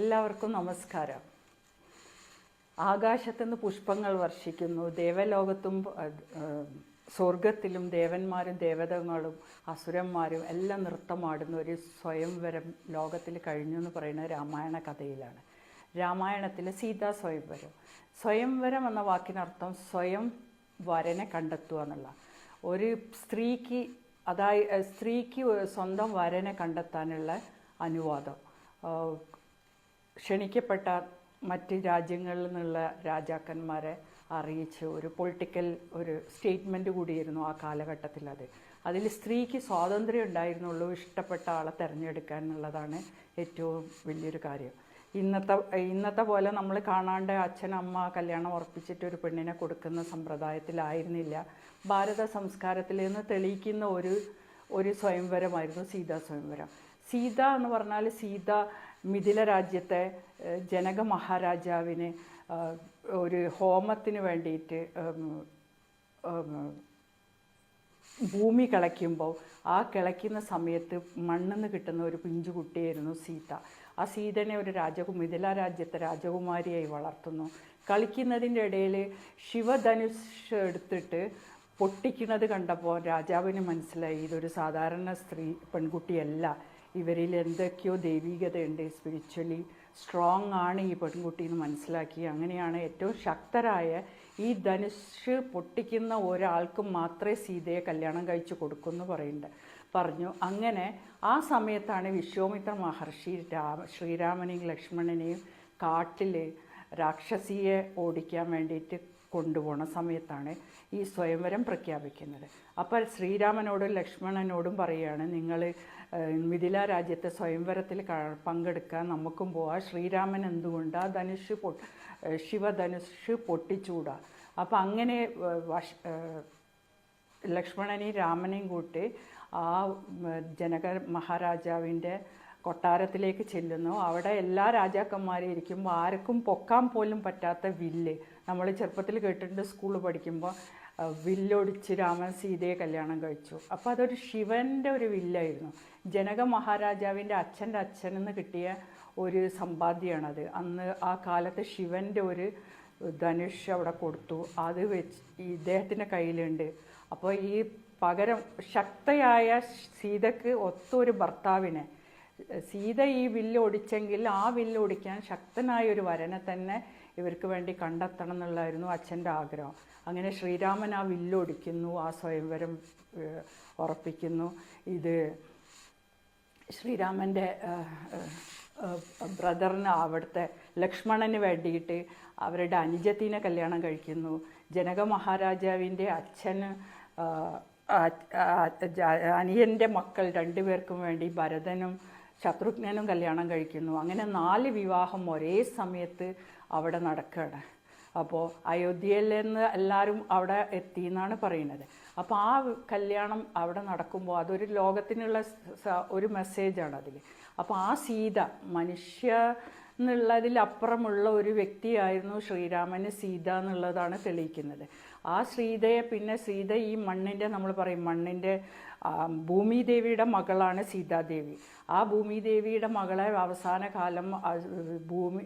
എല്ലാവർക്കും നമസ്കാരം. ആകാശത്തുനിന്ന് പുഷ്പങ്ങൾ വർഷിക്കുന്നു. ദേവലോകത്തും സ്വർഗത്തിലും ദേവന്മാരും ദേവതകളും അസുരന്മാരും എല്ലാം നൃത്തമാടുന്ന ഒരു സ്വയംവരം ലോകത്തിൽ കഴിഞ്ഞു എന്ന് പറയുന്ന രാമായണ കഥയിലാണ്. രാമായണത്തിലെ സീതാ സ്വയംവരം. സ്വയംവരം എന്ന വാക്കിനർത്ഥം സ്വയം വരനെ കണ്ടെത്തുക എന്നുള്ള. ഒരു സ്ത്രീക്ക് അതായത് സ്ത്രീക്ക് സ്വന്തം വരനെ കണ്ടെത്താനുള്ള അനുവാദം. ക്ഷണിക്കപ്പെട്ട മറ്റ് രാജ്യങ്ങളിൽ നിന്നുള്ള രാജാക്കന്മാരെ അറിയിച്ച് ഒരു പൊളിറ്റിക്കൽ ഒരു സ്റ്റേറ്റ്മെന്റ് കൂടിയിരുന്നു ആ കാലഘട്ടത്തിൽ അത്. അതിൽ സ്ത്രീക്ക് സ്വാതന്ത്ര്യം ഉണ്ടായിരുന്നുള്ളൂ ഇഷ്ടപ്പെട്ട ആളെ തിരഞ്ഞെടുക്കാൻ എന്നുള്ളതാണ് ഏറ്റവും വലിയൊരു കാര്യം. ഇന്നത്തെ ഇന്നത്തെ പോലെ നമ്മൾ കാണാണ്ട് അച്ഛൻ അമ്മ കല്യാണം ഉറപ്പിച്ചിട്ട് ഒരു പെണ്ണിനെ കൊടുക്കുന്ന സമ്പ്രദായത്തിലായിരുന്നില്ല ഭാരത സംസ്കാരത്തിൽ നിന്ന് തെളിയിക്കുന്ന ഒരു ഒരു സ്വയംവരമായിരുന്നു സീതാ സ്വയംവരം. സീത എന്ന് പറഞ്ഞാൽ സീത മിഥില രാജ്യത്തെ ജനക മഹാരാജാവിന് ഒരു ഹോമത്തിന് വേണ്ടിയിട്ട് ഭൂമി കിളയ്ക്കുമ്പോൾ ആ കിളയ്ക്കുന്ന സമയത്ത് മണ്ണെന്ന് കിട്ടുന്ന ഒരു പിഞ്ചു കുട്ടിയായിരുന്നു സീത. ആ സീതനെ ഒരു രാജകു മിഥില രാജ്യത്തെ രാജകുമാരിയായി വളർത്തുന്നു. കളിക്കുന്നതിന്റെ ഇടയിൽ ശിവധനുഷ് എടുത്തിട്ട് പൊട്ടിക്കുന്നത് കണ്ടപ്പോൾ രാജാവിന് മനസ്സിലായി ഇതൊരു സാധാരണ സ്ത്രീ പെൺകുട്ടിയല്ല. ഇവരിൽ എന്തൊക്കെയോ ദൈവികതയുണ്ട്. സ്പിരിച്വലി സ്ട്രോങ് ആണ് ഈ പെൺകുട്ടി എന്ന് മനസ്സിലാക്കി. അങ്ങനെയാണ് ഏറ്റവും ശക്തരായ ഈ ധനുഷ് പൊട്ടിക്കുന്ന ഒരാൾക്ക് മാത്രമേ സീതയെ കല്യാണം കഴിച്ചു കൊടുക്കുമെന്ന് പറയുന്നുണ്ട്. പറഞ്ഞു അങ്ങനെ ആ സമയത്താണ് വിശ്വാമിത്ര മഹർഷി രാമ ശ്രീരാമനെയും ലക്ഷ്മണനെയും കാട്ടിൽ രാക്ഷസിയെ ഓടിക്കാൻ വേണ്ടിയിട്ട് കൊണ്ടുപോണ സമയത്താണ് ഈ സ്വയംവരം പ്രഖ്യാപിക്കുന്നത്. അപ്പോൾ ശ്രീരാമനോടും ലക്ഷ്മണനോടും പറയുകയാണ് നിങ്ങൾ മിഥില രാജ്യത്തെ സ്വയംവരത്തിൽ പങ്കെടുക്കാൻ നമുക്കും പോവാം. ശ്രീരാമൻ എന്തുകൊണ്ട് ധനുഷ് പൊ ശിവധനുഷ് പൊട്ടിച്ചൂടാ? അപ്പം അങ്ങനെ ലക്ഷ്മണനെയും രാമനെയും കൂട്ടി ആ ജനക മഹാരാജാവിന്റെ കൊട്ടാരത്തിലേക്ക് ചെല്ലുന്നു. അവിടെ എല്ലാ രാജാക്കന്മാരും ഇരിക്കുമ്പോൾ ആർക്കും പൊക്കാൻ പോലും പറ്റാത്ത വില്ല് നമ്മൾ ചെറുപ്പത്തിൽ കേട്ടിട്ടുണ്ട് സ്കൂളിൽ പഠിക്കുമ്പോൾ വില്ലൊടിച്ച് രാമൻ സീതയെ കല്യാണം കഴിച്ചു. അപ്പോൾ അതൊരു ശിവന്റെ ഒരു വില്ലായിരുന്നു. ജനക മഹാരാജാവിന്റെ അച്ഛന്റെ അച്ഛനെന്ന് കിട്ടിയ ഒരു സമ്പാദ്യമാണത്. അന്ന് ആ കാലത്ത് ശിവന്റെ ഒരു ധനുഷ് അവിടെ കൊടുത്തു. അത് വെച്ച് ഇദ്ദേഹത്തിന്റെ കയ്യിലുണ്ട്. അപ്പോൾ ഈ പകരം ശക്തയായ സീതക്ക് ഒത്തൊരു ഭർത്താവിനെ. സീത ഈ വില്ല് ഒടിച്ചെങ്കിൽ ആ വില്ല് ഒടിക്കാൻ ശക്തനായ ഒരു വരനെ തന്നെ ഇവർക്ക് വേണ്ടി കണ്ടെത്തണം എന്നുള്ളതായിരുന്നു അച്ഛന്റെ ആഗ്രഹം. അങ്ങനെ ശ്രീരാമൻ ആ വില്ലൊടിക്കുന്നു ആ സ്വയംവരം ഉറപ്പിക്കുന്നു. ഇത് ശ്രീരാമന്റെ ബ്രദറിന് അവിടുത്തെ ലക്ഷ്മണന് വേണ്ടിയിട്ട് അവരുടെ അനുജത്തിനെ കല്യാണം കഴിക്കുന്നു. ജനക മഹാരാജാവിന്റെ അച്ഛന് അനിയന്റെ മക്കൾ രണ്ടുപേർക്കും വേണ്ടി ഭരതനും ശത്രുഘ്നനും കല്യാണം കഴിക്കുന്നു. അങ്ങനെ നാല് വിവാഹം ഒരേ സമയത്ത് അവിടെ നടക്കുകയാണ്. അപ്പോൾ അയോധ്യയിൽ നിന്ന് എല്ലാവരും അവിടെ എത്തി എന്നാണ് പറയുന്നത്. അപ്പോൾ ആ കല്യാണം അവിടെ നടക്കുമ്പോൾ അതൊരു ലോകത്തിനുള്ള ഒരു മെസ്സേജാണ് അതിൽ അപ്പോൾ ആ സീത മനുഷ്യ എന്നുള്ളതിലപ്പുറമുള്ള ഒരു വ്യക്തിയായിരുന്നു ശ്രീരാമന് സീത എന്നുള്ളതാണ് തെളിയിക്കുന്നത്. ആ സീതയെ പിന്നെ സീത ഈ മണ്ണിന്റെ നമ്മൾ പറയും മണ്ണിന്റെ ഭൂമിദേവിയുടെ മകളാണ് സീതാദേവി. ആ ഭൂമിദേവിയുടെ മകളെ അവസാന കാലം ഭൂമി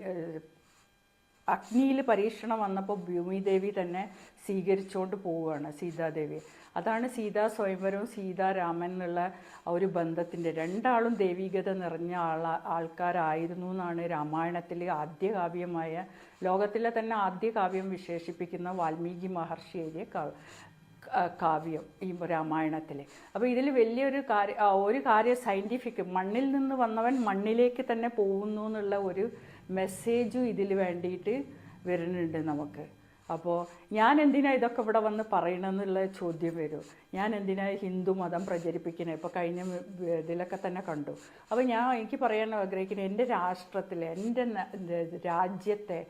അഗ്നിയിൽ പരീക്ഷണം വന്നപ്പോൾ ഭൂമിദേവി തന്നെ സ്വീകരിച്ചുകൊണ്ട് പോവുകയാണ് സീതാദേവി. അതാണ് സീതാ സ്വയംവരവും സീതാരാമൻ എന്നുള്ള ഒരു ബന്ധത്തിന്റെ രണ്ടാളും ദൈവികത നിറഞ്ഞ ആളാ ആൾക്കാരായിരുന്നു എന്നാണ് രാമായണത്തിലെ ആദ്യ കാവ്യമായ ലോകത്തിലെ തന്നെ ആദ്യ കാവ്യം വിശേഷിപ്പിക്കുന്ന വാൽമീകി മഹർഷി എഴുതിയ കാവ്യം ഈ രാമായണത്തിലെ. അപ്പോൾ ഇതിൽ വലിയൊരു കാര്യം ഒരു കാര്യം സയന്റിഫിക് മണ്ണിൽ നിന്ന് വന്നവൻ മണ്ണിലേക്ക് തന്നെ പോകുന്നു എന്നുള്ള ഒരു മെസ്സേജും ഇതിൽ വേണ്ടിയിട്ട് വരുന്നുണ്ട് നമുക്ക്. അപ്പോൾ ഞാൻ എന്തിനാ ഇതൊക്കെ ഇവിടെ വന്ന് പറയണമെന്നുള്ള ചോദ്യം വരും. ഞാൻ എന്തിനാ ഹിന്ദു മതം പ്രചരിപ്പിക്കുന്നത് ഇപ്പോൾ കഴിഞ്ഞ ഇതിലൊക്കെ തന്നെ കണ്ടു. അപ്പോൾ ഞാൻ എനിക്ക് പറയാൻ ആഗ്രഹിക്കുന്നത് എന്റെ രാഷ്ട്രത്തിലെ എന്റെ രാജ്യത്തെ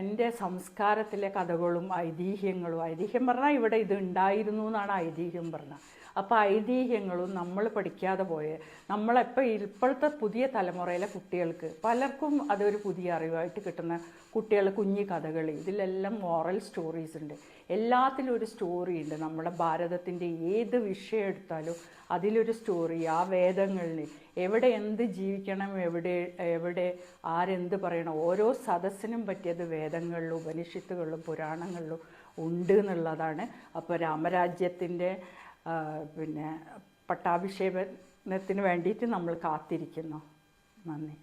എന്റെ സംസ്കാരത്തിലെ കഥകളും ഐതിഹ്യങ്ങളും ഐതിഹ്യം പറഞ്ഞാൽ ഇവിടെ ഇത് ഉണ്ടായിരുന്നു എന്നാണ് ഐതിഹ്യം പറഞ്ഞത് അപ്പോൾ ഐതിഹ്യങ്ങളും നമ്മൾ പഠിക്കാതെ പോയ. നമ്മളെപ്പോൾ ഇപ്പോഴത്തെ പുതിയ തലമുറയിലെ കുട്ടികൾക്ക് പലർക്കും അതൊരു പുതിയ അറിവായിട്ട് കിട്ടുന്ന കുട്ടികൾ കുഞ്ഞു കഥകൾ ഇതിലെല്ലാം മോറൽ സ്റ്റോറീസ് ഉണ്ട്. എല്ലാത്തിലും ഒരു സ്റ്റോറി ഉണ്ട്. നമ്മുടെ ഭാരതത്തിന്റെ ഏത് വിഷയം എടുത്താലും അതിലൊരു സ്റ്റോറി ആ വേദങ്ങളിൽ എവിടെ എന്ത് ജീവിക്കണം എവിടെ എവിടെ ആരെന്ത് പറയണം ഓരോ സദസ്സിനും പറ്റിയത് വേദങ്ങളിലും ഉപനിഷത്തുകളിലും പുരാണങ്ങളിലും ഉണ്ട് എന്നുള്ളതാണ്. അപ്പോൾ രാമരാജ്യത്തിന്റെ പിന്നെ പട്ടാഭിഷേകത്തിന് വേണ്ടിയിട്ട് നമ്മൾ കാത്തിരിക്കുന്നു. നന്ദി.